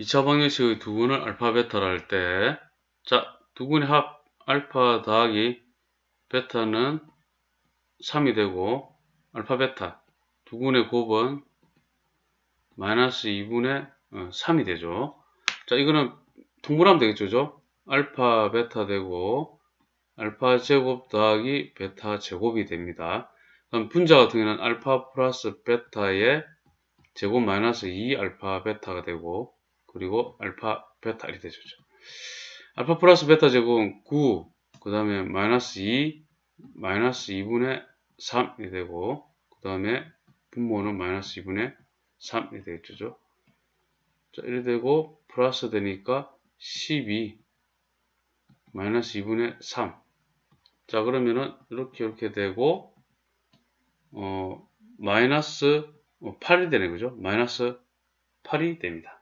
2차 방정식의 두근을 알파 베타를 할 때, 자, 두근의 합 알파 더하기 베타는 3이 되고, 알파 베타, 두근의 곱은 마이너스 2분의 3이 되죠. 자, 이거는 통분하면 되겠죠, 죠? 알파 베타 되고, 알파 제곱 더하기 베타 제곱이 됩니다. 그럼 분자 같은 경우는 알파 플러스 베타의 제곱 마이너스 2 알파 베타가 되고, 그리고 알파 베타 이렇게 되죠. 알파 플러스 베타 제곱은 9, 그 다음에 마이너스 2, 마이너스 2분의 3이 되고, 그 다음에 분모는 마이너스 2분의 3이 되겠죠. 자, 이래 되고, 플러스 되니까 12, 마이너스 2분의 3. 자, 그러면은 이렇게 이렇게 되고, 어, 마이너스 8이 되네, 그죠? 마이너스 8이 됩니다.